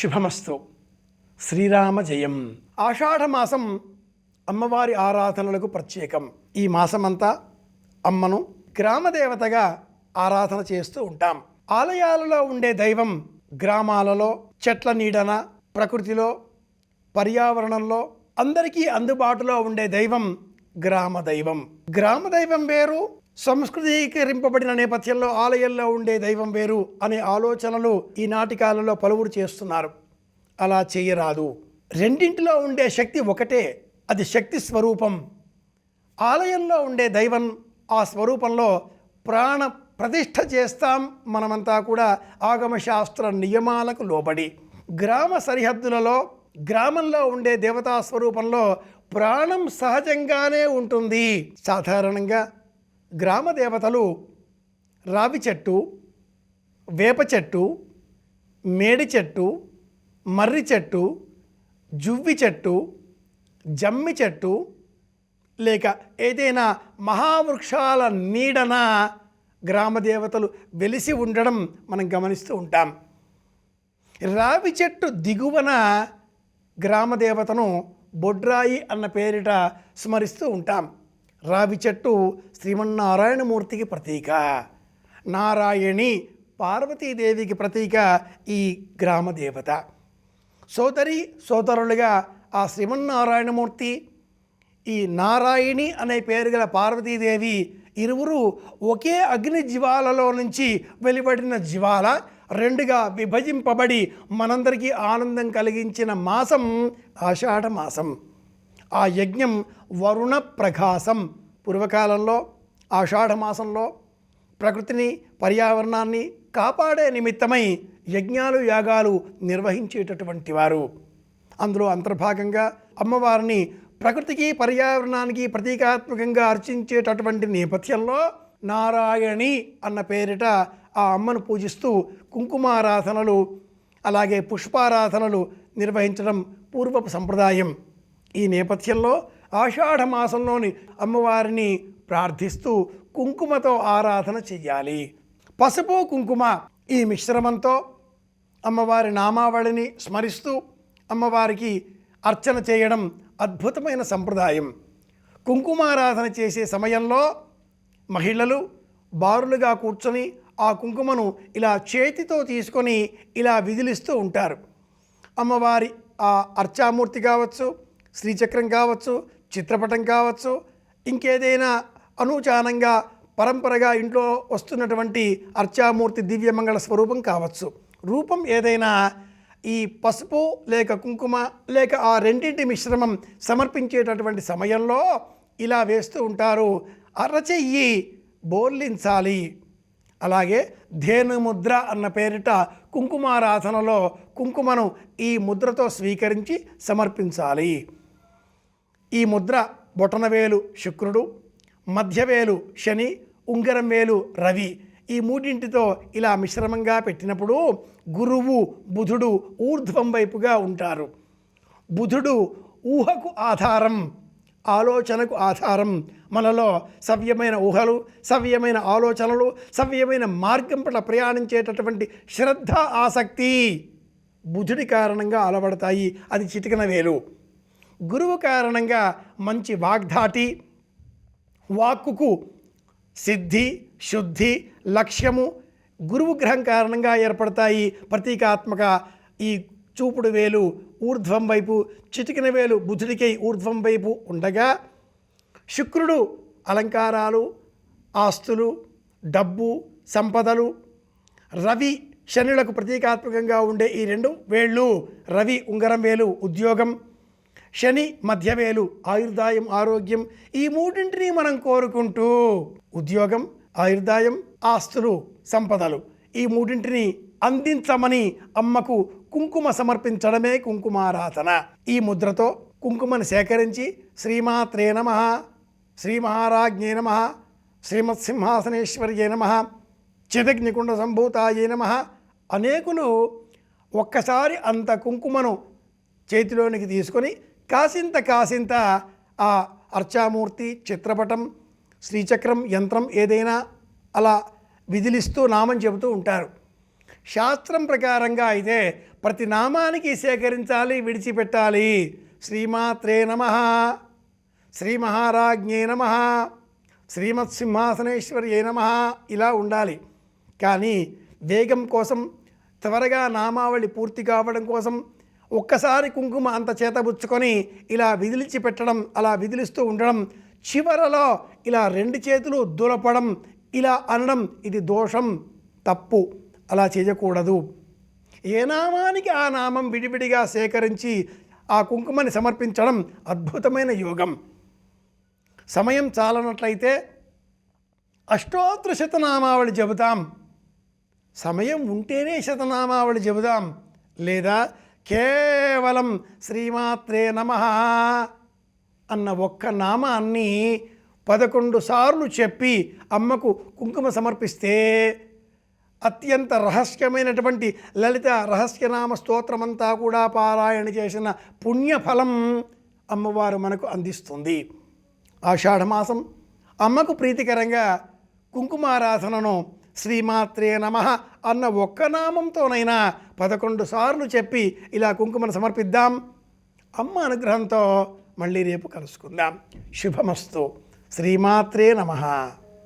శుభమస్తు. శ్రీరామ జయం. ఆషాఢమాసం అమ్మవారి ఆరాధనలకు ప్రత్యేకం. ఈ మాసమంతా అమ్మను గ్రామదేవతగా ఆరాధన చేస్తూ ఉంటాం. ఆలయాలలో ఉండే దైవం గ్రామాలలో చెట్ల నీడన ప్రకృతిలో పర్యావరణంలో అందరికీ అందుబాటులో ఉండే దైవం గ్రామ దైవం. గ్రామ దైవం వేరు సంస్కృతీకరింపబడిన నేపథ్యంలో ఆలయంలో ఉండే దైవం వేరు అనే ఆలోచనలు ఈనాటి కాలంలో పలువురు చేస్తున్నారు. అలా చేయరాదు. రెండింటిలో ఉండే శక్తి ఒకటే అది శక్తి స్వరూపం. ఆలయంలో ఉండే దైవం ఆ స్వరూపంలో ప్రాణ ప్రతిష్ఠ చేస్తాం మనమంతా కూడా ఆగమశాస్త్ర నియమాలకు లోబడి. గ్రామ సరిహద్దులలో గ్రామంలో ఉండే దేవతా స్వరూపంలో ప్రాణం సహజంగానే ఉంటుంది. సాధారణంగా గ్రామ దేవతలు రావి చెట్టు వేప చెట్టు మేడి చెట్టు మర్రి చెట్టు జువ్వి చెట్టు జమ్మి చెట్టు లేక ఏదైనా మహావృక్షాల నీడన గ్రామదేవతలు వెలిసి ఉండడం మనం గమనిస్తూ ఉంటాం. రావి చెట్టు దిగువన గ్రామదేవతను బొడ్రాయి అన్న పేరిట స్మరిస్తూ ఉంటాం. రావి చెట్టు శ్రీమన్నారాయణమూర్తికి ప్రతీక. నారాయణి పార్వతీదేవికి ప్రతీక ఈ గ్రామదేవత సోదరి సోదరులుగా ఆ శ్రీమన్నారాయణమూర్తి ఈ నారాయణి అనే పేరు గల పార్వతీదేవి ఇరువురు ఒకే అగ్ని జ్వాలలో నుంచి వెలువడిన జ్వాల రెండుగా విభజింపబడి మనందరికీ ఆనందం కలిగించిన మాసం ఆషాఢ మాసం. ఆ యజ్ఞం వరుణ ప్రకాశం పూర్వకాలంలో ఆషాఢ మాసంలో ప్రకృతిని పర్యావరణాన్ని కాపాడే నిమిత్తమై యజ్ఞాలు యాగాలు నిర్వహించేటటువంటి వారు. అందులో అంతర్భాగంగా అమ్మవారిని ప్రకృతికి పర్యావరణానికి ప్రతీకాత్మకంగా అర్చించేటటువంటి నేపథ్యంలో నారాయణి అన్న పేరిట ఆ అమ్మను పూజిస్తూ కుంకుమారాధనలు అలాగే పుష్పారాధనలు నిర్వహించడం పూర్వపు సంప్రదాయం. ఈ నేపథ్యంలో ఆషాఢ మాసంలోని అమ్మవారిని ప్రార్థిస్తూ కుంకుమతో ఆరాధన చెయ్యాలి. పసుపు కుంకుమ ఈ మిశ్రమంతో అమ్మవారి నామావళిని స్మరిస్తూ అమ్మవారికి అర్చన చేయడం అద్భుతమైన సంప్రదాయం. కుంకుమారాధన చేసే సమయంలో మహిళలు బారులుగా కూర్చొని ఆ కుంకుమను ఇలా చేతితో తీసుకొని ఇలా విదిలిస్తూ ఉంటారు. అమ్మవారి ఆ అర్చామూర్తి కావచ్చు శ్రీచక్రం కావచ్చు చిత్రపటం కావచ్చు ఇంకేదైనా అనూచానంగా పరంపరగా ఇంట్లో వస్తున్నటువంటి అర్చామూర్తి దివ్యమంగళ స్వరూపం కావచ్చు. రూపం ఏదైనా ఈ పసుపు లేక కుంకుమ లేక ఆ రెండింటి మిశ్రమం సమర్పించేటటువంటి సమయంలో ఇలా వేస్తూ ఉంటారు. అరచెయ్యి బోర్లించాలి. అలాగే ధేను ముద్ర అన్న పేరిట కుంకుమారాధనలో కుంకుమను ఈ ముద్రతో స్వీకరించి సమర్పించాలి. ఈ ముద్ర బొటనవేలు శుక్రుడు మధ్యవేలు శని ఉంగరం వేలు రవి ఈ మూడింటితో ఇలా మిశ్రమంగా పెట్టినప్పుడు గురువు బుధుడు ఊర్ధ్వం వైపుగా ఉంటారు. బుధుడు ఊహకు ఆధారం ఆలోచనకు ఆధారం. మనలో సవ్యమైన ఊహలు సవ్యమైన ఆలోచనలు సవ్యమైన మార్గం పట్ల ప్రయాణించేటటువంటి శ్రద్ధ ఆసక్తి బుధుడి కారణంగా అలవడతాయి. అది చిటికన వేలు. గురువు కారణంగా మంచి వాగ్ధాటి వాక్కుకు సిద్ధి శుద్ధి లక్ష్యము గురువు గ్రహం కారణంగా ఏర్పడతాయి. ప్రతీకాత్మక ఈ చూపుడు వేలు ఊర్ధ్వం వైపు చిటికిన వేలు బుధుడికై ఊర్ధ్వం వైపు ఉండగా శుక్రుడు అలంకారాలు ఆస్తులు డబ్బు సంపదలు రవి శనులకు ప్రతీకాత్మకంగా ఉండే ఈ రెండు వేళ్ళు రవి ఉంగరం వేలు ఉద్యోగం శని మధ్యవేలు ఆయుర్దాయం ఆరోగ్యం ఈ మూడింటిని మనం కోరుకుంటూ ఉద్యోగం ఆయుర్దాయం ఆస్తులు సంపదలు ఈ మూడింటిని అందించమని అమ్మకు కుంకుమ సమర్పించడమే కుంకుమారాధన. ఈ ముద్రతో కుంకుమను సేకరించి శ్రీమాత్రే నమ శ్రీ మహారాజ్ఞే నమ శ్రీమత్సింహాసనేశ్వర్యే నమ చిదగ్నికుండ సంభూతాయే నమ అనేకులు ఒక్కసారి అంత కుంకుమను చేతిలోనికి తీసుకొని కాసింత కాసింత ఆ అర్చామూర్తి చిత్రపటం శ్రీచక్రం యంత్రం ఏదైనా అలా విధిలిస్తూ నామం చెబుతూ ఉంటారు. శాస్త్రం ప్రకారంగా అయితే ప్రతి నామానికి సేకరించాలి విడిచిపెట్టాలి. శ్రీమాత్రే నమ. శ్రీ మహారాజ్ఞే నమ. శ్రీమత్ సింహాసనేశ్వర్యే నమ. ఇలా ఉండాలి. కానీ వేగం కోసం త్వరగా నామావళి పూర్తి కావడం కోసం ఒక్కసారి కుంకుమ అంత చేతబుచ్చుకొని ఇలా విదిలిచి పెట్టడం అలా విదిలిస్తూ ఉండడం చివరలో ఇలా రెండు చేతులు దులపడం ఇలా అనడం ఇది దోషం తప్పు. అలా చేయకూడదు. ఏ నామానికి ఆ నామం విడివిడిగా సేకరించి ఆ కుంకుమని సమర్పించడం అద్భుతమైన యోగం. సమయం చాలనట్లయితే అష్టోత్తర శతనామావళి చెబుతాం. సమయం ఉంటేనే శతనామావళి చెబుదాం. లేదా కేవలం శ్రీమాత్రే నమ అన్న ఒక్క నామాన్ని పదకొండు సార్లు చెప్పి అమ్మకు కుంకుమ సమర్పిస్తే అత్యంత రహస్యమైనటువంటి లలిత రహస్యనామ స్తోత్రమంతా కూడా పారాయణ చేసిన పుణ్యఫలం అమ్మవారు మనకు అందిస్తుంది. ఆషాఢమాసం అమ్మకు ప్రీతికరంగా కుంకుమారాధనను శ్రీమాత్రే నమ అన్న ఒక్క నామంతోనైనా పదకొండు సార్లు చెప్పి ఇలా కుంకుమను సమర్పిద్దాం. అమ్మ అనుగ్రహంతో మళ్ళీ రేపు కలుసుకుందాం. శుభమస్తు. శ్రీమాత్రే నమః.